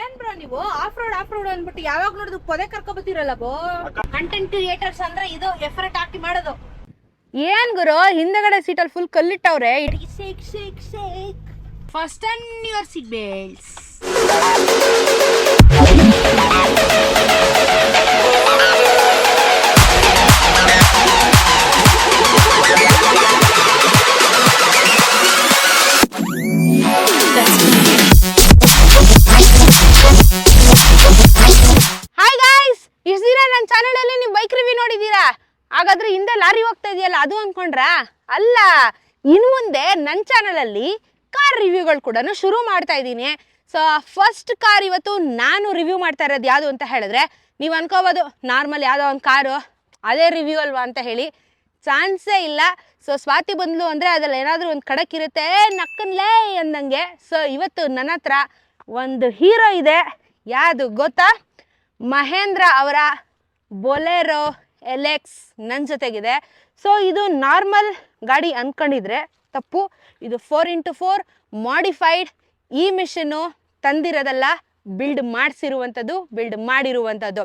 ಏನ್ ಬ್ರೋ ನೀವು? Of road of road ಅಂದ್ಬಿಟ್ಟು ಯಾವಾಗ ನೋಡಿದ್ರು ಪೊದೆ ಕರ್ಕೊಬತ್ತೀರಲ್ಲ ಬೋ? ಕಂಟೆಂಟ್ ಕ್ರಿಯೇಟರ್ಸ್ ಅಂದ್ರೆ ಇದು ಎಫರ್ಟ್ ಹಾಕಿ ಮಾಡೋದು. ಏನ್ ಗುರು? ಹಿಂದಗಡೆ ಸೀಟಲ್ಲಿ full ಕಲ್ಲಿಟ್ಟವ್ರೆ. Shake shake shake first and your seat belts ಅದು ಅನ್ಕೊಂಡ್ರಾ? ಅಲ್ಲ ಇನ್ನು ಮುಂದೆ ನನ್ನ ಚಾನಲಲ್ಲಿ ಕಾರ್ ರಿವ್ಯೂಗಳು ಕೂಡ ಶುರು ಮಾಡ್ತಾ ಇದ್ದೀನಿ. ಸೊ ಫಸ್ಟ್ ಕಾರ್ ಇವತ್ತು ನಾನು ರಿವ್ಯೂ ಮಾಡ್ತಾ ಇರೋದು ಯಾವುದು ಅಂತ ಹೇಳಿದ್ರೆ ನೀವು ಅನ್ಕೋಬೋದು ನಾರ್ಮಲ್ ಯಾವುದೋ ಒಂದು ಕಾರು ಅದೇ ರಿವ್ಯೂ ಅಲ್ವಾ ಅಂತ ಹೇಳಿ. ಚಾನ್ಸೇ ಇಲ್ಲ. ಸೊ ಸ್ವಾತಿ ಬಂದ್ಲು ಅಂದರೆ ಅದ್ರಲ್ಲಿ ಏನಾದರೂ ಒಂದು "ಏ, ನಕ್ಕನ್ಲೇ ಅಂದಂಗೆ. ಸೊ ಇವತ್ತು ನನ್ನ ಹತ್ರ ಒಂದು ಹೀರೋ ಇದೆ. ಯಾವುದು ಗೊತ್ತಾ? ಮಹೇಂದ್ರ ಅವರ ಬೊಲೆರೋ ಎಲೆಕ್ಸ್ ನನ್ನ ಜೊತೆಗಿದೆ. ಸೊ ಇದು ನಾರ್ಮಲ್ ಗಾಡಿ ಅಂದ್ಕೊಂಡಿದ್ರೆ ತಪ್ಪು. ಇದು ಫೋರ್ ಇಂಟು ಫೋರ್ ಮಾಡಿಫೈಡ್ ಈ ಮಿಷನ್ನು ತಂದಿರೋದಲ್ಲ. ಬಿಲ್ಡ್ ಮಾಡಿಸಿರುವಂಥದ್ದು ಬಿಲ್ಡ್ ಮಾಡಿರುವಂಥದ್ದು.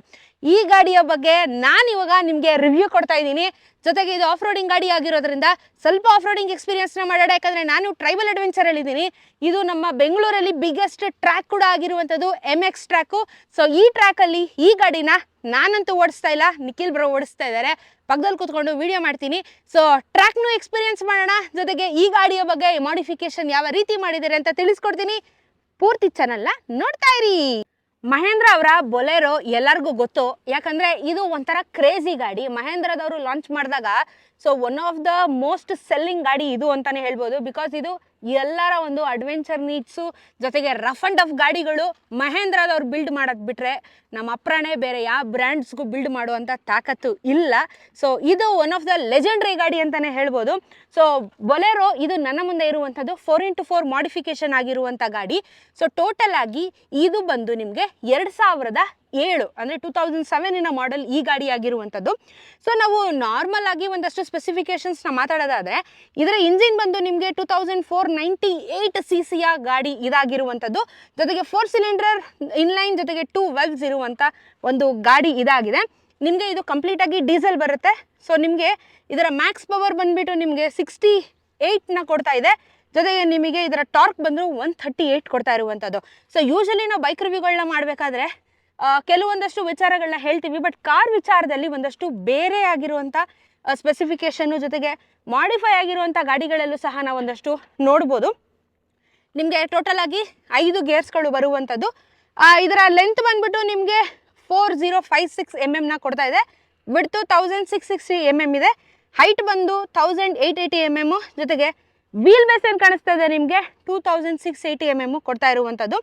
ಈ ಗಾಡಿಯ ಬಗ್ಗೆ ನಾನು ಇವಾಗ ನಿಮಗೆ ರಿವ್ಯೂ ಕೊಡ್ತಾ ಇದ್ದೀನಿ. ಜೊತೆಗೆ ಇದು ಆಫ್ ರೋಡಿಂಗ್ ಗಾಡಿ ಆಗಿರೋದ್ರಿಂದ ಸ್ವಲ್ಪ ಆಫ್ ರೋಡಿಂಗ್ ಎಕ್ಸ್ಪೀರಿಯನ್ಸ್ನ ಮಾಡೋಣ. ಯಾಕಂದರೆ ನಾನು ಟ್ರೈಬಲ್ ಅಡ್ವೆಂಚರ್ ಇದ್ದೀನಿ. ಇದು ನಮ್ಮ ಬೆಂಗಳೂರಲ್ಲಿ ಬಿಗ್ಗೆಸ್ಟ್ ಟ್ರ್ಯಾಕ್ ಕೂಡ ಆಗಿರುವಂಥದ್ದು ಎಂ ಎಕ್ಸ್ ಟ್ರ್ಯಾಕು ಸೊ ಈ ಟ್ರ್ಯಾಕಲ್ಲಿ ಈ ಗಾಡಿನ ನಾನಂತೂ ಓಡಿಸ್ತಾ ಇಲ್ಲ. ನಿಖಿಲ್ ಬ್ರೋ ಓಡಿಸ್ತಾ ಇದ್ದಾರೆ. ಪಕ್ಕದಲ್ಲಿ ಕೂತ್ಕೊಂಡು ವಿಡಿಯೋ ಮಾಡ್ತೀನಿ. ಸೊ ಟ್ರ್ಯಾಕ್ನೂ ಎಕ್ಸ್ಪೀರಿಯನ್ಸ್ ಮಾಡೋಣ. ಜೊತೆಗೆ ಈ ಗಾಡಿಯ ಬಗ್ಗೆ ಮಾಡಿಫಿಕೇಶನ್ ಯಾವ ರೀತಿ ಮಾಡಿದ್ದಾರೆ ಅಂತ ತಿಳಿಸ್ಕೊಡ್ತೀನಿ. ಪೂರ್ತಿ ಚಾನಲ್ನ ನೋಡ್ತಾ ಇರಿ. ಮಹೇಂದ್ರ ಅವರ ಬೊಲೆರೋ ಎಲ್ಲರಿಗೂ ಗೊತ್ತು. ಯಾಕಂದ್ರೆ ಇದು ಒಂಥರ ಕ್ರೇಜಿ ಗಾಡಿ. ಮಹೇಂದ್ರದವರು ಲಾಂಚ್ ಮಾಡಿದಾಗ so one of the most selling ಗಾಡಿ ಇದು ಅಂತಾನೆ ಹೇಳ್ಬೋದು. ಬಿಕಾಸ್ ಇದು ಎಲ್ಲರ ಒಂದು ಅಡ್ವೆಂಚರ್ ನೀಡ್ಸು ಜೊತೆಗೆ ರಫ್ ಅಂಡ್ ಟಫ್ ಗಾಡಿಗಳು ಮಹೇಂದ್ರದವ್ರು ಬಿಲ್ಡ್ ಮಾಡೋದು ಬಿಟ್ರೆ ನಮ್ಮ ಅಪ್ರಾಣೆ ಬೇರೆ, ಯಾವ ಬ್ರ್ಯಾಂಡ್ಸ್ಗೂ ಬಿಲ್ಡ್ ಮಾಡುವಂಥ ತಾಕತ್ತು ಇಲ್ಲ. ಸೊ ಇದು ಒನ್ ಆಫ್ ದ ಲೆಜೆಂಡ್ರಿ ಗಾಡಿ ಅಂತಲೇ ಹೇಳ್ಬೋದು. ಸೊ ಬೊಲೆರೋ ಇದು ನನ್ನ ಮುಂದೆ ಇರುವಂಥದ್ದು ಫೋರ್ ಇಂಟು ಫೋರ್ ಮಾಡಿಫಿಕೇಶನ್ ಆಗಿರುವಂಥ ಗಾಡಿ. ಸೊ ಟೋಟಲ್ ಆಗಿ ಇದು ಬಂದು ನಿಮಗೆ ಎರಡು ಸಾವಿರದ ಏಳು, ಅಂದರೆ ಟೂ ತೌಸಂಡ್ ಸೆವೆನಿನ ಮಾಡೆಲ್ ಈ ಗಾಡಿ ಆಗಿರುವಂಥದ್ದು. ಸೊ ನಾವು ನಾರ್ಮಲ್ ಆಗಿ ಒಂದಷ್ಟು ಸ್ಪೆಸಿಫಿಕೇಷನ್ಸ್ನ ಮಾತಾಡೋದಾದರೆ, ಇದರ ಇಂಜಿನ್ ಬಂದು ನಿಮಗೆ two thousand four ninety eight C ಸಿಯ ಗಾಡಿ ಇದಾಗಿರುವಂಥದ್ದು. ಜೊತೆಗೆ ಫೋರ್ ಸಿಲಿಂಡರ್ ಇನ್ಲೈನ್ ಜೊತೆಗೆ ಟೂ ವೆಲ್ಸ್ ಇರುವಂಥ ಒಂದು ಗಾಡಿ ಇದಾಗಿದೆ. ನಿಮಗೆ ಇದು ಕಂಪ್ಲೀಟಾಗಿ ಡೀಸೆಲ್ ಬರುತ್ತೆ. ಸೊ ನಿಮಗೆ ಇದರ ಮ್ಯಾಕ್ಸ್ ಪವರ್ ಬಂದುಬಿಟ್ಟು ನಿಮಗೆ ಸಿಕ್ಸ್ಟಿ ಏಯ್ಟ್ನ ಕೊಡ್ತಾ ಇದೆ. ಜೊತೆಗೆ ನಿಮಗೆ ಇದರ ಟಾರ್ಕ್ ಬಂದರೂ ಒನ್ ಥರ್ಟಿ ಏಯ್ಟ್ ಕೊಡ್ತಾ ಇರುವಂಥದ್ದು. ಸೊ ಯೂಶಲಿ ನಾವು ಬೈಕ್ ರಿವ್ಯೂಗಳನ್ನ ಮಾಡಬೇಕಾದ್ರೆ ಕೆಲವೊಂದಷ್ಟು ವಿಚಾರಗಳನ್ನ ಹೇಳ್ತೀವಿ ಬಟ್ ಕಾರ್ ವಿಚಾರದಲ್ಲಿ ಒಂದಷ್ಟು ಬೇರೆ ಆಗಿರುವಂಥ ಸ್ಪೆಸಿಫಿಕೇಷನ್ನು ಜೊತೆಗೆ ಮಾಡಿಫೈ ಆಗಿರುವಂಥ ಗಾಡಿಗಳಲ್ಲೂ ಸಹ ನಾವು ಒಂದಷ್ಟು ನೋಡ್ಬೋದು. ನಿಮಗೆ ಟೋಟಲ್ ಆಗಿ ಐದು ಗೇರ್ಸ್ಗಳು ಬರುವಂಥದ್ದು ಇದರ ಲೆಂತ್ ಬಂದ್ಬಿಟ್ಟು ನಿಮಗೆ four zero five six M ಎಮ್ನ ಕೊಡ್ತಾ ಇದೆ. Width thousand six sixty M M ಇದೆ. ಹೈಟ್ ಬಂದು thousand eight eighty M M ಜೊತೆಗೆ ವೀಲ್ ಬೇಸ್ ಏನು ಕಾಣಿಸ್ತಾ ಇದೆ ನಿಮಗೆ? Two thousand six eighty M M ಕೊಡ್ತಾ ಇರುವಂಥದ್ದು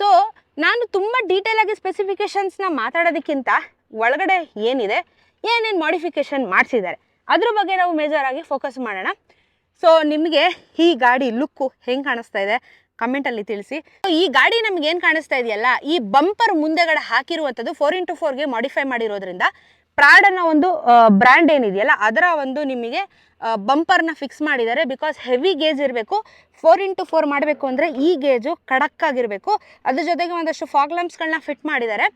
ಸೊ ನಾನು ತುಂಬ ಡೀಟೇಲ್ ಆಗಿ ಸ್ಪೆಸಿಫಿಕೇಶನ್ಸ್ನ ಮಾತಾಡೋದಕ್ಕಿಂತ ಒಳಗಡೆ ಏನಿದೆ, ಏನೇನು ಮಾಡಿಫಿಕೇಶನ್ ಮಾಡಿಸಿದ್ದಾರೆ, ಅದ್ರ ಬಗ್ಗೆ ನಾವು ಮೇಜರ್ ಆಗಿ ಫೋಕಸ್ ಮಾಡೋಣ. ಸೊ ನಿಮಗೆ ಈ ಗಾಡಿ ಲುಕ್ಕು ಹೆಂಗೆ ಕಾಣಿಸ್ತಾ ಇದೆ? ಕಮೆಂಟಲ್ಲಿ ತಿಳಿಸಿ. ಈ ಗಾಡಿ ನಮ್ಗೆ ಏನು ಕಾಣಿಸ್ತಾ ಇದೆಯಲ್ಲ, ಈ ಬಂಪರ್ ಮುಂದೆಗಡೆ ಹಾಕಿರುವಂಥದ್ದು ಫೋರ್ ಇಂಟು ಫೋರ್ಗೆ ಮಾಡಿಫೈ ಮಾಡಿರೋದ್ರಿಂದ ಪ್ರಾಡ್ ಅನ್ನೋ ಒಂದು ಬ್ರ್ಯಾಂಡ್ ಏನಿದೆಯಲ್ಲ, ಅದರ ಒಂದು ನಿಮಗೆ ಬಂಪರ್ನ ಫಿಕ್ಸ್ ಮಾಡಿದ್ದಾರೆ. ಬಿಕಾಸ್ ಹೆವಿ ಗೇಜ್ ಇರಬೇಕು ಫೋರ್ ಇಂಟು ಫೋರ್ ಮಾಡಬೇಕು ಅಂದರೆ ಈ ಗೇಜು ಆಗಿರಬೇಕು ಅದ್ರ ಜೊತೆಗೆ ಒಂದಷ್ಟು ಫಾಗ್ ಲ್ಯಾಂಪ್ಸ್ಗಳನ್ನ ಫಿಟ್ ಮಾಡಿದ್ದಾರೆ.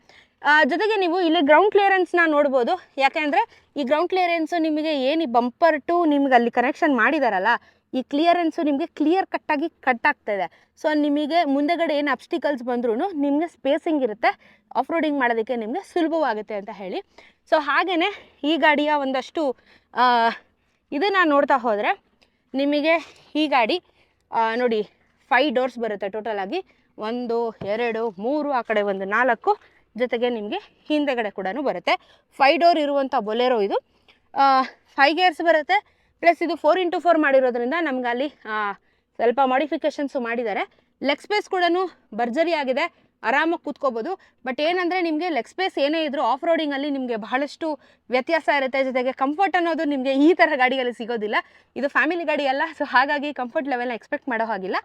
ಜೊತೆಗೆ ನೀವು ಇಲ್ಲಿ ಗ್ರೌಂಡ್ ಕ್ಲಿಯರೆನ್ಸ್ನ ನೋಡ್ಬೋದು. ಯಾಕೆಂದರೆ ಈ ಗ್ರೌಂಡ್ ಕ್ಲಿಯರೆನ್ಸು ನಿಮಗೆ ಏನು ಬಂಪರ್ ಟು ನಿಮ್ಗೆ ಅಲ್ಲಿ ಕನೆಕ್ಷನ್ ಮಾಡಿದಾರಲ್ಲ, ಈ ಕ್ಲಿಯರೆನ್ಸು ನಿಮಗೆ ಕ್ಲಿಯರ್ ಕಟ್ಟಾಗಿ ಕಟ್ ಆಗ್ತಾಯಿದೆ ಸೊ ನಿಮಗೆ ಮುಂದೆಗಡೆ ಏನು ಅಬ್ಸ್ಟಿಕಲ್ಸ್ ಬಂದ್ರೂ ನಿಮಗೆ ಸ್ಪೇಸಿಂಗ್ ಇರುತ್ತೆ ಆಫ್ ರೋಡಿಂಗ್ ಮಾಡೋದಕ್ಕೆ ನಿಮಗೆ ಸುಲಭವಾಗುತ್ತೆ ಅಂತ ಹೇಳಿ. ಸೊ ಹಾಗೆಯೇ ಈ ಗಾಡಿಯ ಒಂದಷ್ಟು ಇದನ್ನು ನೋಡ್ತಾ ಹೋದರೆ ನಿಮಗೆ ಈ ಗಾಡಿ ನೋಡಿ ಫೈವ್ ಡೋರ್ಸ್ ಬರುತ್ತೆ ಟೋಟಲ್ ಆಗಿ. ಒಂದು, ಎರಡು, ಮೂರು, ಆ ಕಡೆ ಒಂದು ನಾಲ್ಕು ಜೊತೆಗೆ ನಿಮಗೆ ಹಿಂದೆಗಡೆ ಕೂಡ ಬರುತ್ತೆ. ಫೈವ್ ಡೋರ್ ಇರುವಂಥ ಬೊಲೆರೋ ಇದು. ಫೈ ಗೇರ್ಸ್ ಬರುತ್ತೆ. ಪ್ಲಸ್ ಇದು ಫೋರ್ ಇಂಟು ಫೋರ್ ಮಾಡಿರೋದ್ರಿಂದ ನಮ್ಗೆ ಅಲ್ಲಿ ಸ್ವಲ್ಪ ಮಾಡಿಫಿಕೇಷನ್ಸು ಮಾಡಿದ್ದಾರೆ. ಲೆಗ್ ಸ್ಪೇಸ್ ಕೂಡ ಭರ್ಜರಿ ಆಗಿದೆ. ಆರಾಮಾಗಿ ಕೂತ್ಕೋಬೋದು. ಬಟ್ ಏನಂದರೆ ನಿಮಗೆ ಲೆಗ್ ಸ್ಪೇಸ್ ಏನೇ ಇದ್ದರೂ ಆಫ್ ರೋಡಿಂಗಲ್ಲಿ ನಿಮಗೆ ಬಹಳಷ್ಟು ವ್ಯತ್ಯಾಸ ಇರುತ್ತೆ. ಜೊತೆಗೆ ಕಂಫರ್ಟ್ ಅನ್ನೋದು ನಿಮಗೆ ಈ ಥರ ಗಾಡಿಯಲ್ಲಿ ಸಿಗೋದಿಲ್ಲ. ಇದು ಫ್ಯಾಮಿಲಿ ಗಾಡಿ ಅಲ್ಲ ಸೊ ಹಾಗಾಗಿ ಕಂಫರ್ಟ್ ಲೆವೆಲ್ನ ಎಕ್ಸ್ಪೆಕ್ಟ್ ಮಾಡೋ ಹಾಗಿಲ್ಲ.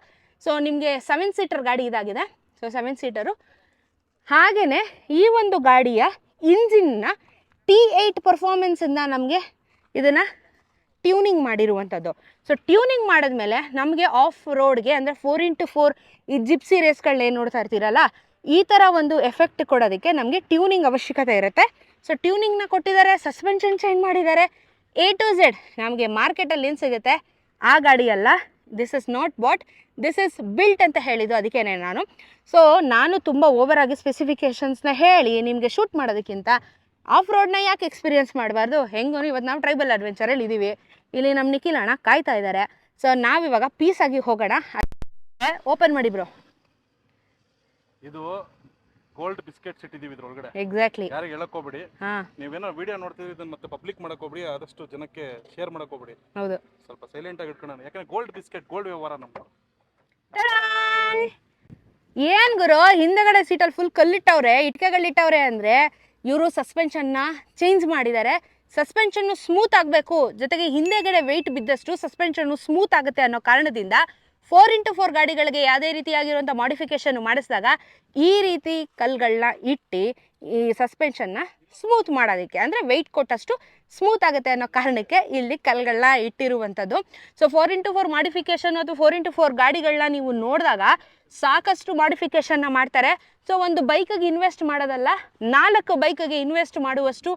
ಸೊ ನಿಮಗೆ ಸೆವೆನ್ ಸೀಟರ್ ಗಾಡಿ ಇದಾಗಿದೆ. ಸೊ ಸೆವೆನ್ ಸೀಟರು ಹಾಗೆಯೇ ಈ ಒಂದು ಗಾಡಿಯ ಇಂಜಿನ್ನ ಟಿ ಏಯ್ಟ್ ಪರ್ಫಾರ್ಮೆನ್ಸಿಂದ ನಮಗೆ ಇದನ್ನು ಟ್ಯೂನಿಂಗ್ ಮಾಡಿರುವಂಥದ್ದು ಸೊ ಟ್ಯೂನಿಂಗ್ ಮಾಡಿದ್ಮೇಲೆ ನಮಗೆ ಆಫ್ ರೋಡ್ಗೆ ಅಂದರೆ ಫೋರ್ ಇಂಟು ಫೋರ್ ಈ ಜಿಪ್ಸಿ ರೇಸ್ಗಳನ್ನ ಏನು ನೋಡ್ತಾ ಇರ್ತೀರಲ್ಲ, ಈ ಥರ ಒಂದು ಎಫೆಕ್ಟ್ ಕೊಡೋದಕ್ಕೆ ನಮಗೆ ಟ್ಯೂನಿಂಗ್ ಅವಶ್ಯಕತೆ ಇರುತ್ತೆ. ಸೊ ಟ್ಯೂನಿಂಗ್ನ ಕೊಟ್ಟಿದ್ದಾರೆ ಸಸ್ಪೆನ್ಷನ್ ಚೇಂಜ್ ಮಾಡಿದ್ದಾರೆ. ಎ ಟು ಝೆಡ್ ನಮಗೆ ಮಾರ್ಕೆಟಲ್ಲಿ ಏನು ಸಿಗುತ್ತೆ? ಆ ಗಾಡಿ ಅಲ್ಲ. This is not bought this is built ಅಂತ ಹೇಳಿದ್ದು ಅದಕ್ಕೇನೆ ನಾನು. ಸೊ ನಾನು ತುಂಬ ಓವರಾಗಿ ಸ್ಪೆಸಿಫಿಕೇಷನ್ಸ್ನ ಹೇಳಿ ನಿಮಗೆ ಶೂಟ್ ಮಾಡೋದಕ್ಕಿಂತ ಆಫ್ ರೋಡ್ನ ಯಾಕೆ ಎಕ್ಸ್ಪೀರಿಯನ್ಸ್ ಮಾಡಬಾರ್ದು? ಹೆಂಗೂ ಇವತ್ತು ನಾವು ಟ್ರೈಬಲ್ ಅಡ್ವೆಂಚರಲ್ಲಿ ಇದ್ದೀವಿ ಇಲ್ಲಿ ನಮ್ಮ ನಿಖಿಲ್ ಅಣ್ಣ ಕಾಯ್ತಾ ಇದ್ದಾರೆ ಸೊ ನಾವಿವಾಗ ಪೀಸಾಗಿ ಹೋಗೋಣ. ಓಪನ್ ಮಾಡಿ ಬ್ರೋ ಇದು ಗೋಲ್ಡ್ ಬಿಸ್ಕೆಟ್ಸ್ ಇಟ್ಟಿದೀವಿ ಇದ್ರೊಳಗಡೆ. ಎಕ್ಸಾಕ್ಟ್ಲಿ ಯಾರಿಗೆ ಹೇಳಕ್ ಹೋಗ್ಬೇಡಿ. ಹಾಂ. ನೀವೇನೋ ವಿಡಿಯೋ ನೋಡ್ತಿದ್ರಿ ಇದನ್ನ ಮತ್ತೆ ಪಬ್ಲಿಕ್ ಮಾಡಕ್ ಹೋಗ್ಬೇಡಿ ಆದಷ್ಟು ಜನಕ್ಕೆ ಶೇರ್ ಮಾಡಕ್ ಹೋಗ್ಬೇಡಿ. ಹೌದು. ಸ್ವಲ್ಪ ಸೈಲೆಂಟ್ ಆಗಿ ಇಟ್ಕೊಳ್ಳೋಣ ಯಾಕಂದ್ರೆ ಗೋಲ್ಡ್ ಬಿಸ್ಕೆಟ್ ಗೋಲ್ಡ್ ವ್ಯವಹಾರ ನಮ್ದು. ಏನ್ ಗುರು? ಹಿಂದೆಗಡೆ ಸೀಟಲ್ಲಿ ಫುಲ್ ಕಲ್ಲಿಟ್ಟವ್ರೆ ಇಟ್ಕೆಗಳಿಟ್ಟವ್ರೆ ಅಂದ್ರೆ ಇವರು ಸಸ್ಪೆನ್ಷನ್ನ ಚೇಂಜ್ ಮಾಡಿದ್ದಾರೆ. ಸಸ್ಪೆನ್ಷನ್ನು ಸ್ಮೂತ್ ಆಗಬೇಕು. ಜೊತೆಗೆ ಹಿಂದೆಗಡೆ ವೆಯ್ಟ್ ಬಿದ್ದಷ್ಟು ಸಸ್ಪೆನ್ಷನ್ನು ಸ್ಮೂತ್ ಆಗುತ್ತೆ ಅನ್ನೋ ಕಾರಣದಿಂದ ಫೋರ್ ಇಂಟು ಫೋರ್ ಗಾಡಿಗಳಿಗೆ ಯಾವುದೇ ರೀತಿಯಾಗಿರುವಂಥ ಮಾಡಿಫಿಕೇಶನ್ ಮಾಡಿಸಿದಾಗ ಈ ರೀತಿ ಕಲ್ಗಳನ್ನ ಇಟ್ಟು ಈ ಸಸ್ಪೆನ್ಷನ್ನ ಸ್ಮೂತ್ ಮಾಡೋದಕ್ಕೆ, ಅಂದರೆ ವೆಯ್ಟ್ ಕೊಟ್ಟಷ್ಟು ಸ್ಮೂತ್ ಆಗುತ್ತೆ ಅನ್ನೋ ಕಾರಣಕ್ಕೆ ಇಲ್ಲಿ ಕಲ್ಗಳನ್ನ ಇಟ್ಟಿರುವಂಥದ್ದು. So four into four modification ಅಥವಾ ಫೋರ್ ಇಂಟು ಫೋರ್ ಗಾಡಿಗಳನ್ನ ನೀವು ನೋಡಿದಾಗ ಸಾಕಷ್ಟು ಮಾಡಿಫಿಕೇಶನ್ನ ಮಾಡ್ತಾರೆ. ಸೊ ಒಂದು ಬೈಕಿಗೆ ಇನ್ವೆಸ್ಟ್ ಮಾಡೋದಲ್ಲ ನಾಲ್ಕು ಬೈಕಿಗೆ ಇನ್ವೆಸ್ಟ್ ಮಾಡುವಷ್ಟು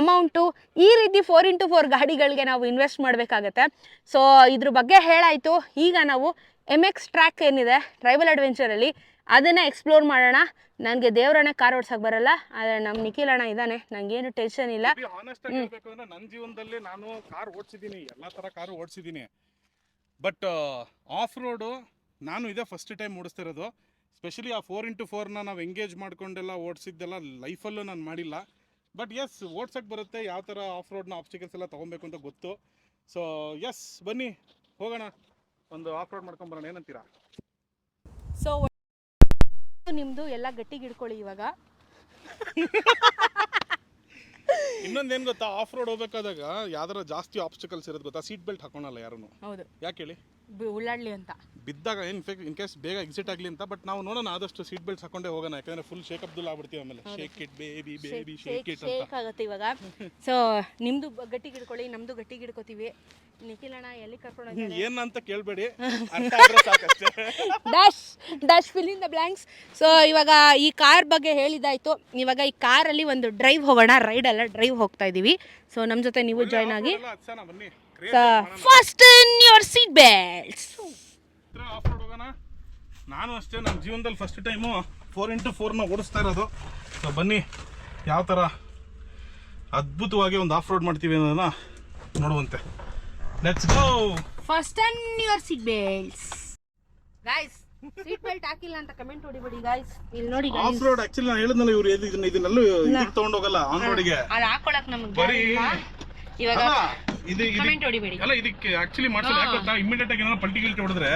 ಅಮೌಂಟು ಈ ರೀತಿ ಫೋರ್ ಇಂಟು ಫೋರ್ ಗಾಡಿಗಳಿಗೆ ನಾವು ಇನ್ವೆಸ್ಟ್ ಮಾಡಬೇಕಾಗತ್ತೆ. ಸೊ ಇದ್ರ ಬಗ್ಗೆ ಹೇಳಾಯಿತು. ಈಗ ನಾವು ಎಂ ಎಕ್ಸ್ ಟ್ರ್ಯಾಕ್ ಏನಿದೆ ಟ್ರೈಬಲ್ ಅಡ್ವೆಂಚರಲ್ಲಿ ಅದನ್ನೇ ಎಕ್ಸ್ಪ್ಲೋರ್ ಮಾಡೋಣ. ನನಗೆ ದೇವರನ್ನೇ ಕಾರ್ ಓಡ್ಸಕ್ಕೆ ಬರಲ್ಲ ಆದರೆ ನಮ್ಮ ನಿಖಿಲ್ ಅಣ್ಣ ಇದ್ದಾನೆ. ನನಗೇನು ಟೆನ್ಷನ್ ಇಲ್ಲ. ನನ್ನ ಜೀವನದಲ್ಲಿ ನಾನು ಕಾರ್ ಓಡಿಸಿದ್ದೀನಿ ಎಲ್ಲಾ ತರ ಕಾರು ಓಡಿಸಿದ್ದೀನಿ. ಬಟ್ ಆಫ್ ರೋಡು ನಾನು ಇದೇ ಫಸ್ಟ್ ಟೈಮ್ ಓಡಿಸ್ತಿರೋದು. ಸ್ಪೆಷಲಿ ಆ ಫೋರ್ ಇಂಟು ಫೋರ್ನ ನಾವು ಎಂಗೇಜ್ ಮಾಡ್ಕೊಂಡೆಲ್ಲ ಓಡಿಸಿದ್ದೆಲ್ಲ ಲೈಫಲ್ಲೂ ನಾನು ಮಾಡಿಲ್ಲ. ಬಟ್ ಎಸ್ ಓಡ್ಸಕ್ಕೆ ಬರುತ್ತೆ ಯಾವ ಥರ ಆಫ್ ರೋಡ್ನ ಆಬ್ಸ್ಟಿಕಲ್ಸ್ ಎಲ್ಲ ತೊಗೊಬೇಕು ಅಂತ ಗೊತ್ತು. ಸೊ ಎಸ್ ಬನ್ನಿ ಹೋಗೋಣ. ಒಂದು ಆಫ್ ರೋಡ್ ಮಾಡ್ಕೊಂಬರೋಣ ಏನಂತೀರಾ? ಸೊ ನಿಮ್ಮದು ಎಲ್ಲ ಗಟ್ಟಿಗೆ ಹಿಡ್ಕೊಳ್ಳಿ ಇವಾಗ. ಇನ್ನೊಂದೇನು ಗೊತ್ತಾ ಆಫ್ ರೋಡ್ ಹೋಗ್ಬೇಕಾದಾಗ ಯಾವ್ದಾರ ಜಾಸ್ತಿ ಆಬ್ಸ್ಟಿಕಲ್ಸ್ ಇರೋದು ಗೊತ್ತಾ? ಸೀಟ್ ಬೆಲ್ಟ್ ಹಾಕೋಣಲ್ಲ ಯಾರು ಹೌದು. ಯಾಕೆ ಹೇಳಿ? ಉಳ್ಳಾಡ್ಲಿ ಅಂತ. ಬಿದ್ದಾಗ ಇನ್ ಫೇಕ್ ಇನ್ ಕೇಸ್ ಬೇಗ ಎಕ್ಸಿಟ್ ಆಗಲಿ ಅಂತ ಬಟ್ ನಾವು ನೋಡೋಣ ಆದಷ್ಟು ಸೀಟ್ ಬೆಲ್ಟ್ ಹಾಕೊಂಡೇ ಹೋಗೋಣ ಯಾಕಂದ್ರೆ ಫುಲ್ ಶೇಕ್ ಅಬ್ದುಲ್ ಆಗ್ಬಿಡ್ತೀವಿ ಆಮೇಲೆ. Shake it baby baby shake it ಅಂತ. ಶೇಕ್ ಆಗುತ್ತೆ ಇವಾಗ. ಸೊ ನಿಮ್ದು ಗಟ್ಟಿ ಗಿಡ್ಕೊಳ್ಳಿ ನಮ್ದು ಗಟ್ಟಿ ಗಿಡ್ಕೋತೀವಿ ನಿಖಿಲ್ ಅಣ್ಣ ಎಲ್ಲಿ ಕರ್ಕೊಂಡು ಏನ್ ಅಂತ ಕೇಳಬೇಡಿ. ಅರ್ಥ ಆದ್ರೆ ಸಾಕಷ್ಟೇ. Dash dash fill in the blanks so ಇವಾಗ ಈ ಕಾರ್ ಬಗ್ಗೆ ಹೇಳಿದಾಯ್ತು ಇವಾಗ ಈ ಕಾರಲ್ಲಿ ಒಂದು ಡ್ರೈವ್ ಹೋಗೋಣ ರೈಡ್ ಅಲ್ಲ ಡ್ರೈವ್ ಹೋಗ್ತಾ ಇದೀವಿ. ಸೊ ನಮ್ಮ ಜೊತೆ ನೀವು ಜಾಯ್ನ್ ಆಗಿ. ಬನ್ನಿ. Fasten your seat belts off road ಹೋಗೋಣ. ನಾನು ಅಷ್ಟೇ ನನ್ನ ಜೀವನದಲ್ಲಿ ಫಸ್ಟ್ ಟೈಮು ಫೋರ್ ಇಂಟು ಫೋರ್ನ ಓಡಿಸ್ತಾ ಇರೋದು. ಸೊ ಬನ್ನಿ ಯಾವ ಥರ ಅದ್ಭುತವಾಗಿ ಒಂದು ಆಫ್ ರೋಡ್ ಮಾಡ್ತೀವಿ ಅನ್ನೋದನ್ನ ನೋಡುವಂತೆ. Let's go fasten your seat belts guys seat belt ಹಾಕಿಲ್ಲ ಅಂತ ಕಮೆಂಟ್ ಹೊಡಿಬೇಡಿ ಗಾಯ್ಸ್ ಇಲ್ಲಿ ನೋಡಿ ಆಫ್ ರೋಡ್ ಆಕ್ಚುಲಿ ನಾನು ಹೇಳಿದ್ನಲ್ಲ ಇವ್ರು ಇದನ್ನ ಇದನ್ನೆಲ್ಲ ಇದಕ್ಕೆ ತಗೊಂಡೋಗಲ್ಲ ಆನ್ ರೋಡಿಗೆ ಅದು ಹಾಕೊಳಕ್ ನಮ್ಗೆ ಬರೀ ಇವಾಗ ಅಲ್ಲ, ಇದು ಅಲ್ಲ ಇದಕ್ಕೆ ಆಕ್ಚುಲಿ ಮಾಡ್ಸೋದು ಯಾಕೆ ಗೊತ್ತಾ? ಇಮಿಡಿಯೇಟ್ ಆಗಿ ಏನಾದ್ರು ಪಲ್ಟಿ ಗಿಲ್ಟಿ ಹೊಡೆದ್ರೆ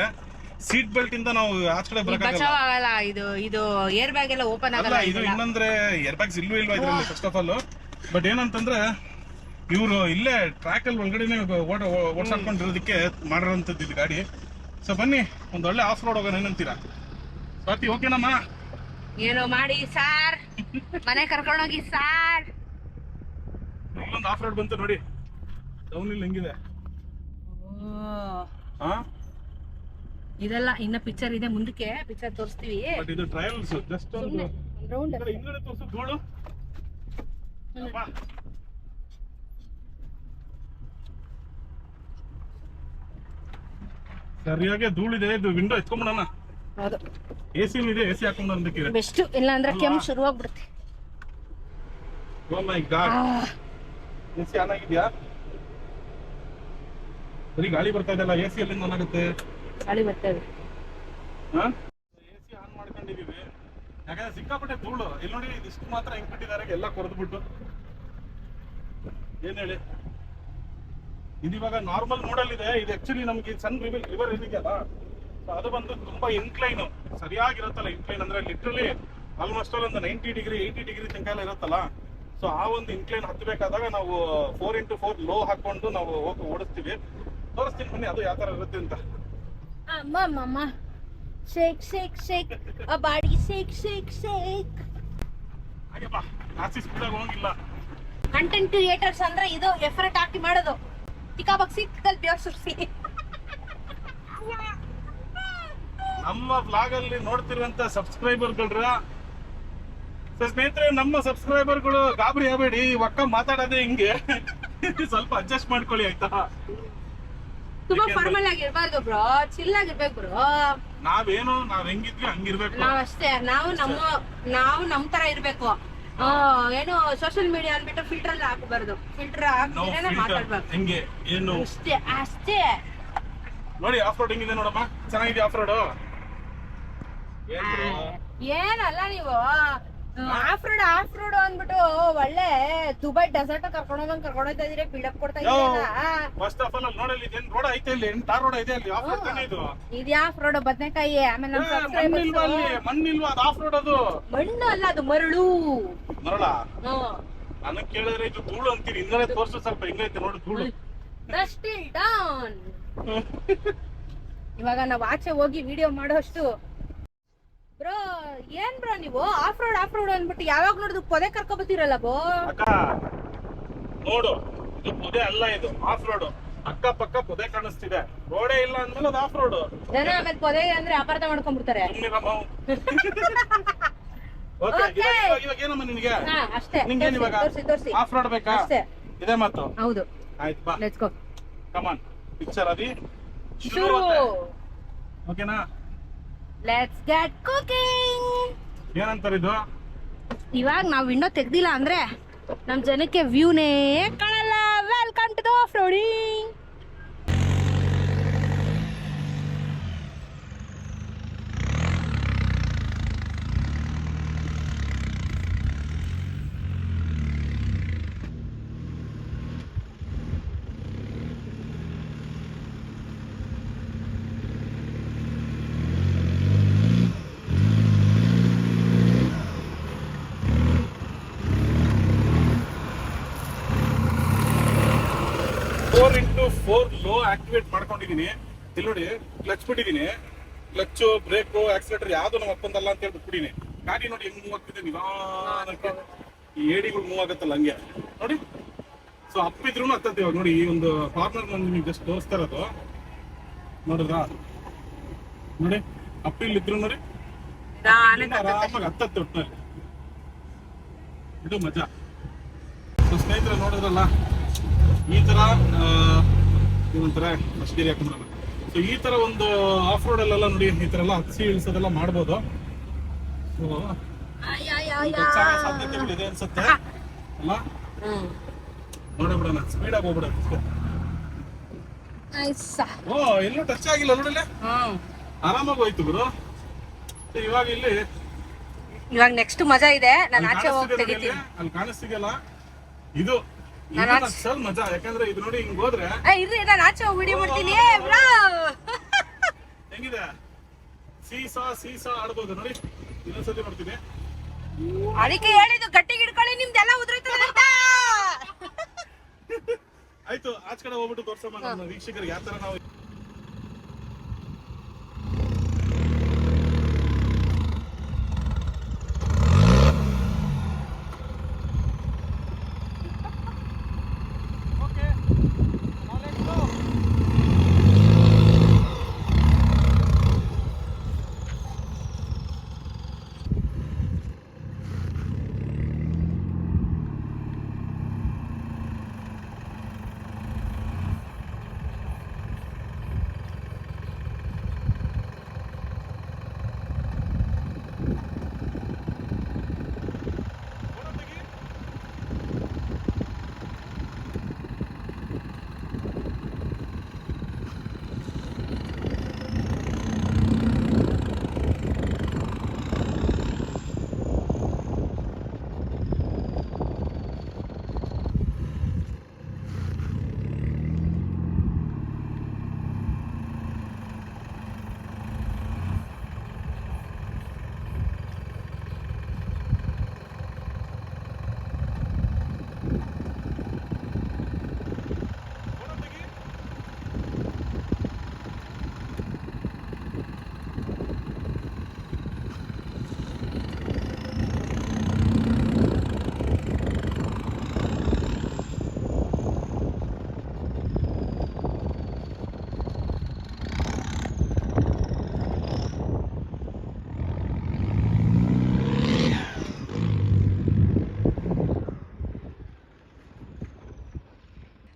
ಸೀಟ್ ಬೆಲ್ಟ್ ಇಂದ ನಾವು ಆಚೆ ಕಡೆ ಬರಕ್ಕಾಗಲ್ಲ ಆಗಲ್ಲ. ಇದು ಇದು ಏರ್ ಬ್ಯಾಗ್ ಎಲ್ಲ ಓಪನ್ ಆಗಲ್ಲ ಇದು ಇನ್ನಂದ್ರೆ ಏರ್ ಬ್ಯಾಗ್ಸ್ ಇಲ್ವೂ ಇಲ್ವಾ ಇದ್ರಲ್ಲಿ ಫಸ್ಟ್ ಆಫ್ ಆಲ್ ಬಟ್ ಏನಂತಂದ್ರೆ ಇವರು ಇಲ್ಲೇ ಟ್ರ್ಯಾಕ್ ಅಲ್ಲಿ ಒಳಗಡೆನೆ ಓಡ ಓಡ್ಸಾಡ್ಕೊಂಡಿರೋದಕ್ಕೆ ಮಾಡಿರೋಂಥದ್ದು ಇದು ಗಾಡಿ. ಸೊ ಬನ್ನಿ ಒಂದು ಒಳ್ಳೆ ಆಫ್ ರೋಡ್ ಹೋಗೋಣ ಏನಂತೀರಾ? ಸ್ವಾತಿ ಓಕೆನಮ್ಮ ಏನೋ ಮಾಡಿ ಸಾರ್ ಮನೆ ಕರ್ಕೊಂಡೋಗಿ ಸಾರ್ ಇಲ್ಲೊಂದು ಆಫ್ ರೋಡ್ ಬಂತು ನೋಡಿ. ಡೌನ್ ಇಲ್ಲಿ ಹೆಂಗಿದೆ? ಹಾ ಇದೆಲ್ಲ ಇನ್ನ ಪಿಕ್ಚರ್ ಇದೆ ಮುಂದಕ್ಕೆ ಪಿಕ್ಚರ್ ತೋರಿಸ್ತೀವಿ. ಬಟ್ ಇದು ಟ್ರಯಲ್ಸ್ ಜಸ್ಟ್ ಒಂದು ರೌಂಡ್ ಹಿಂದ್ಗಡೆ ತೋರ್ಸು ಧೂಳು. ಸರಿಯಾಗಿ ಧೂಳಿದೆ ಇದು ವಿಂಡೋ ಎತ್ಕೊಂಡ್ಬಿಡೋಣ. ಹೌದು. ಎ ಸಿ ಇದೆ ಎ ಸಿ ಹಾಕೊಂಡು ಅಂದಕ್ಕಿದೆ ಬೆಸ್ಟ್ ಇಲ್ಲ ಅಂದ್ರೆ ಕೆಮ್ಮು ಶುರುವಾಗ್ಬಿಡುತ್ತೆ. ಓ my god A C on ಆಗಿದ್ಯಾ? ಬರೀ ಗಾಳಿ ಬರ್ತಾ ಇದೆಲ್ಲ ಎ ಸಿ ಎಲ್ಲಿಂದ ಆಗುತ್ತೆ. ಗಾಳಿ ಬರ್ತದೆ ಹಾ? ಎ ಸಿ ಆನ್ ಮಾಡ್ಕೊಂಡಿದೀವಿ ಯಾಕಂದ್ರೆ ಸಿಕ್ಕಾಪಟ್ಟೆ ಧೂಳು. ಇಲ್ಲಿ ನೋಡಿ ಇದಿಷ್ಟು ಮಾತ್ರ ಹೆಂಗ್ ಬಿಟ್ಟಿದ್ದಾರೆ ಎಲ್ಲ ಕೊರೆದ್ಬಿಟ್ಟು. ಏನ್ ಹೇಳಿ? ಇದಿವಾಗ ನಾರ್ಮಲ್ ಮೋಡಲ್ ಇದೆ. ಇದು ಆಕ್ಚುಲಿ ನಮ್ಗೆ ಸನ್ ರಿವರ್ ರಿವರ್ ಇದೆಯಲ್ಲ ಅದು ಬಂದು ತುಂಬಾ ಇನ್ಕ್ಲೈನ್ ಸರಿಯಾಗಿರುತ್ತಲ್ಲ ಇನ್ಕ್ಲೈನ್ ಅಂದ್ರೆ ಲಿಟ್ರಲಿ ಆಲ್ಮೋಸ್ಟ್ ಆಲ್ ಒಂದು ನೈಂಟಿ ಡಿಗ್ರಿ ಏಯ್ಟಿ ಡಿಗ್ರಿ ತನಕ ಎಲ್ಲ ಇರುತ್ತಲ್ಲ. ಸೊ ಆ ಒಂದು ಇನ್ಕ್ಲೈನ್ ಹತ್ತಬೇಕಾದಾಗ ನಾವು ಫೋರ್ ಇಂಟು ಫೋರ್ ಲೋ ಹಾಕೊಂಡು ನಾವು ಹೋಗಿ ಓಡಿಸ್ತೀವಿ. ತೋರಿಸ್ತೀನಿ ಬನ್ನಿ ಅದು ಯಾವ ತರ ಇರುತ್ತೆ ಅಂತ. ಅಮ್ಮ ಮಮ್ಮ ಶೇಕ್ ಶೇಕ್ ಶೇಕ್. ಆ ಬಾಡಿ ಶೇಕ್ ಶೇಕ್ ಶೇಕ್. ಹಾಗೆ ಬಾ ಜಾಸ್ತಿ ಸ್ಪೀಡಾಗಿ ಹೋಗಿಲ್ಲ ಕಂಟೆಂಟ್ ಕ್ರಿಯೇಟರ್ಸ್ ಅಂದ್ರೆ ಇದು ಎಫರ್ಟ್ ಹಾಕಿ ಮಾಡೋದು. ಟಿಕಾ ಬಗ್ಸಿ ಸಿಕ್ಕಲ್ ಬೇರ್ ಸುರ್ಸಿ. ನಮ್ಮ ಬ್ಲಾಗ್ ಅಲ್ಲಿ ನೋಡ್ತಿರುವಂತ ಸಬ್ಸ್ಕ್ರೈಬರ್ಗಳ ಸೊ ಸ್ನೇಹಿತರೆ ನಮ್ಮ ಸಬ್ಸ್ಕ್ರೈಬರ್ಗಳು ಗಾಬರಿ ಆಗಬೇಡಿ ಒಕ್ಕ ಮಾತಾಡೋದೇ ಹಿಂಗೆ. ಸ್ವಲ್ಪ ಅಡ್ಜಸ್ಟ್ ಮಾಡ್ಕೊಳ್ಳಿ ಆಯ್ತಾ? ತುಂಬಾ ಫಾರ್ಮಲ್ ಆಗಿರ್ಬಾರ್ದು ಬ್ರೋ. ಚಿಲ್ ಆಗಿರ್ಬೇಕು ಬ್ರೋ. ನಾವೇನು ನಾವ್ ಹೆಂಗಿದ್ವಿ ಹಂಗಿರ್ಬೇಕು. ನಾವ್ ಅಷ್ಟೇ ನಾವು ನಮ್ಮ ನಾವು ನಮ್ ತರ ಇರ್ಬೇಕು. ಏನು ಸೋಶಿಯಲ್ ಮೀಡಿಯಾ ಅಂದ್ಬಿಟ್ಟು ಫಿಲ್ಟರ್ ಅಲ್ಲಿ ಹಾಕಬಾರ್ದು. ಫಿಲ್ಟರ್ ಹಾಕಿದ್ರೆ ಮಾತಾಡ್ಬಾರ್ದು. ಹೆಂಗೆ? ಏನು? ಅಷ್ಟೇ ಅಷ್ಟೇ. ನೋಡಿ ಆಫ್ ರೋಡ್ ಹೆಂಗಿದೆ ನೋಡಮ್ಮ? ಚೆನ್ನಾಗಿದೆ ಆಫ್ ರೋಡ್? ಏನಲ್ಲ ನೀವು. ಆಫ್ ರೋಡ್ ಆಫ್ ರೋಡ್ ಅಂದ್ಬಿಟ್ಟು ಒಳ್ಳೆ ದುಬೈ ಡೆಸರ್ಟ್ ಕರ್ಕೊಂಡು ಹೋಗಂಗ್ ಕರ್ಕೊಂಡು ಹೋಗ್ತಾ ಇದೀರಿ ಬಿಲ್ಡಪ್ ಕೊಡ್ತಾ ಯೋ. ಫಸ್ಟ್ ಆಫ್ ಆಲ್ ಅಲ್ಲಿ ಇದೇನ್ ರೋಡ್ ಐತೆ ಇಲ್ಲಿ ಟಾರ್ ರೋಡ್ ಐತೆ ಅಲ್ಲಿ ಆಫ್ ರೋಡ್ ಇದು. ಇದು ಆಫ್ ರೋಡ್ ಬದನೆಕಾಯಿ ಆಮೇಲೆ ನಮ್ ಏ, ಅಲ್ಲಿ ಸಬ್ಸ್ಕ್ರೈಬರ್ಸ್ ಮಣ್ಣಿಲ್ವಾ ಅದು ಆಫ್ ರೋಡ್ ಅದು? ಮಣ್ಣು ಅಲ್ಲ ಅದು ಮರಳು. ಮರಳ? ಹ್ಮ್ ನನಗ್ ಕೇಳಿದ್ರೆ ಇದು ಧೂಳು ಅಂತೀರಿ ಹಿಂಗಡೆ ತೋರ್ಸು ಸ್ವಲ್ಪ ಹೆಂಗೈತೆ ನೋಡಿ ಧೂಳು. ಸ್ಟಿಲ್ ಡೌನ್ ಇವಾಗ ನಾವ್ ಆಚೆ ಹೋಗಿ ವಿಡಿಯೋ ಮಾಡೋಷ್ಟು ಬ್ರೋ ಏನ್ ಬ್ರೋ ನೀವು? ಆಫ್ ರೋಡ್ ಆಫ್ ರೋಡ್ ಅಂದ್ಬಿಟ್ಟು ಯಾವಾಗ ನೋಡಿದ್ರು ಪೊದೆ ಕರ್ಕೊ ಬರ್ತೀರಲ್ಲ ಬೋ ಅಕ್ಕ ನೋಡು ಇದು ಪೊದೆ ಅಲ್ಲ ಇದು ಆಫ್ ರೋಡ್ ಅಕ್ಕ ಪಕ್ಕ ಪೊದೆ ಕಾಣಿಸ್ತಿದೆ. ರೋಡೇ ಇಲ್ಲ ಅಂದ್ಮೇಲೆ ಅದು ಆಫ್ ರೋಡ್ ಜನ ಆಮೇಲೆ ಪೊದೆ ಅಂದ್ರೆ ಅಪಾರ್ಥ ಮಾಡ್ಕೊಂಡ್ಬಿಡ್ತಾರೆ. Okay Okay. ಇವಾಗ ಏನಮ್ಮ ನಿನಗೆ? ಹಾ ಅಷ್ಟೇ. ನಿಂಗೇನ್ ಇವಾಗ? ತೋರ್ಸಿ ತೋರ್ಸಿ. ಆಫ್ ರೋಡ್ ಬೇಕಾ? ಅಷ್ಟೇ. ಇದೆ ಮಾತು. ಹೌದು. ಆಯ್ತು ಬಾ. ಲೆಟ್ಸ್ ಗೋ ಕಮಾನ್ ಪಿಕ್ಚರ್ ಅದಿ. ಶುರು. ಓಕೆನಾ ಲೆಟ್ಸ್ ಗೆಟ್ ಕುಕಿಂಗ್ ಏನಂತಾರೆ ಇದು? ಇವಾಗ ನಾವು ವಿಂಡೋ ತೆಗ್ದಿಲ್ಲ ಅಂದ್ರೆ ನಮ್ ಜನಕ್ಕೆ ವ್ಯೂನೇ ಕಾಣಲ್ಲ. Welcome to the off roading four into four low activate ಮಾಡ್ಕೊಂಡಿದೀನಿ. ಇಲ್ಲಿ ನೋಡಿ ಕ್ಲಚ್ ಬಿಟ್ಟಿದೀನಿ. ಕ್ಲಚ್ ಬ್ರೇಕ್ ಆಕ್ಸಿಲೇಟರ್ ಯಾವ್ದು ನಮ್ಮ ಅಪ್ಪಂದಲ್ಲ ಅಂತ ಹೇಳಿ ಬಿಟ್ಬಿಟ್ಟಿನಿ ಗಾಡಿ ನೋಡಿ ಹೆಂಗ್ ಮೂವ್ ಆಗ್ತಿದೆ ನಿಧಾನಕ್ಕೆ. ಈ ಏಡಿಗಳು ಮೂವ್ ಆಗತ್ತಲ್ಲ ಹಂಗೆ. ನೋಡಿ ಸೊ ಅಪ್ಪಿದ್ರು ಹತ್ತತ್ತೆ ಇವಾಗ. ನೋಡಿ ಈ ಒಂದು ಕಾರ್ನರ್ ನಾನು ನಿಮಗೆ ಜಸ್ಟ್ ತೋರಿಸ್ತಾ ಇರೋದು. ನೋಡಿದ್ರಾ? ನೋಡಿ ಅಪ್ಪಿಲ್ಲಿದ್ರು ನೋಡಿ. ಇನ್ನು ಆರಾಮಾಗಿ ಹತ್ತತ್ತೆ ಒಟ್ಟಿನಲ್ಲಿ ಇದು ಮಜಾ. ಸೊ ಸ್ನೇಹಿತರೆ ನೋಡಿದ್ರಲ್ಲ ಈ ತರ ಫಸ್ಟ್ ಗೇರ್ ಹಾಕೊಂಡ್ರಲ್ಲ ಸೊ ಈ ತರ ಒಂದು ಆಫ್ ರೋಡ್ ಅಲ್ಲೆಲ್ಲ ನೋಡಿ ಈ ತರ ಎಲ್ಲ ಹಸಿ ಇಳಿಸೋದೆಲ್ಲ ಮಾಡ್ಬೋದು. ಸಾಧ್ಯತೆಗಳಿದೆ ಅನ್ಸುತ್ತೆ. ಅಲ್ಲ? ನೋಡಬಿಡೋಣ ಸ್ಪೀಡ್ ಆಗಿ ಹೋಗ್ಬಿಡೋಣ. ಓ ಎಲ್ಲೂ ಟಚ್ ಆಗಿಲ್ಲ ನೋಡಿಲ್ಲ? ಆರಾಮಾಗಿ ಹೋಯ್ತು ಗುರು. ಇವಾಗ ಇಲ್ಲಿ ಇವಾಗ ನೆಕ್ಸ್ಟ್ ಮಜಾ ಇದೆ. ನಾನು ಆಚೆ ಹೋಗಿ ತೆಗಿತೀನಿ. ಅಲ್ಲಿ, ಅಲ್ಲಿ ಕಾಣಿಸ್ತಿದೆಯಲ್ಲ? ಇದು ಇದು ಮಜಾ ಯಾಕಂದ್ರೆ ಇದು ನೋಡಿ ಹಿಂಗ್ ಹೋದ್ರೆ ಇರ್ರಿ ನಾನು ಆಚೆ ವಿಡಿಯೋ ಮಾಡ್ತೀನಿ. ಹೆಂಗಿದೆ? ಸೀಸಾ ಸೀಸಾ ಆಡ್ಬೋದು ನೋಡಿ. ಇನ್ನೊಂದ್ಸತಿ ನೋಡ್ತೀನಿ. ಅದಕ್ಕೆ ಹೇಳಿದ್ದು ಗಟ್ಟಿಗೆ ಹಿಡ್ಕೊಳ್ಳಿ ನಿಮ್ದೆಲ್ಲ ಉದುರುತ್ತದೆ ಅಂತ! ಆಯ್ತು ಆಚ ಕಡೆ ಹೋಗ್ಬಿಟ್ಟು ತೋರ್ಸಮ್ಮ ನಮ್ಮ ವೀಕ್ಷಕರಿಗೆ ಯಾವ ತರ ನಾವು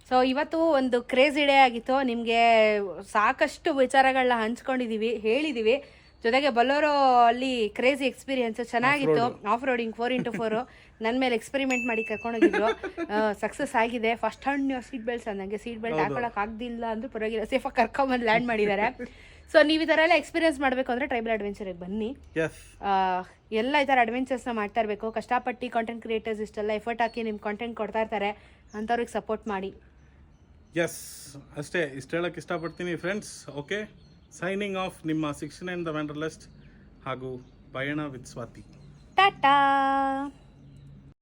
ಸೊ ಇವತ್ತು ಒಂದು ಕ್ರೇಜಿ ಡೇ ಆಗಿತ್ತು. ನಿಮಗೆ ಸಾಕಷ್ಟು ವಿಚಾರಗಳನ್ನ ಹಂಚ್ಕೊಂಡಿದ್ದೀವಿ ಹೇಳಿದ್ದೀವಿ ಜೊತೆಗೆ ಬಲ್ಲೋರೋ ಅಲ್ಲಿ ಕ್ರೇಜಿ ಎಕ್ಸ್ಪೀರಿಯನ್ಸ್ ಚೆನ್ನಾಗಿತ್ತು. Off roading four into four ನನ್ನ ಮೇಲೆ ಎಕ್ಸ್ಪೆರಿಮೆಂಟ್ ಮಾಡಿ ಕರ್ಕೊಂಡೋಗಿದ್ರು ಸಕ್ಸಸ್ ಆಗಿದೆ. ಫಸ್ಟ್ ಹ್ಯಾಂಡ್ ಸೀಟ್ ಬೆಲ್ಟ್ಸ್ ಅಂದಂಗೆ ಸೀಟ್ ಬೆಲ್ಟ್ ಹಾಕೊಳಕ್ ಆಗ್ದಿಲ್ಲ ಅಂದ್ರೆ ಪರವಾಗಿಲ್ಲ. ಸೇಫಾಗಿ ಕರ್ಕೊಂಬಂದು ಲ್ಯಾಂಡ್ ಮಾಡಿದ್ದಾರೆ. ಸೊ ನೀವು ಈ ಥರ ಎಲ್ಲ ಎಕ್ಸ್ಪೀರಿಯನ್ಸ್ ಮಾಡಬೇಕು ಅಂದರೆ ಟ್ರೈಬಲ್ ಅಡ್ವೆಂಚರಿಗೆ ಬನ್ನಿ. ಎಲ್ಲ ಈ ಥರ ಅಡ್ವೆಂಚರ್ಸ್ನ ಮಾಡ್ತಾ ಇರಬೇಕು. ಕಷ್ಟಪಟ್ಟು ಕಾಂಟೆಂಟ್ ಕ್ರಿಯೇಟರ್ಸ್ ಇಷ್ಟೆಲ್ಲ ಎಫರ್ಟ್ ಹಾಕಿ ನಿಮ್ಮ ಕಾಂಟೆಂಟ್ ಕೊಡ್ತಾ ಇರ್ತಾರೆ. ಅಂಥವ್ರಿಗೆ ಸಪೋರ್ಟ್ ಮಾಡಿ. ಎಸ್ ಅಷ್ಟೇ, ಇಷ್ಟು ಹೇಳಕ್ಕೆ ಇಷ್ಟಪಡ್ತೀನಿ ಫ್ರೆಂಡ್ಸ್ ಓಕೆ ಸೈನಿಂಗ್ ಆಫ್ ನಿಮ್ಮ ಸಿಕ್ಸ್ಟಿ ನೈನ್ ದ ವೆಂಡರ್ಲೆಸ್ಟ್ ಹಾಗೂ ಪಯಣ ವಿತ್ ಸ್ವಾತಿ. ಟಾಟಾ!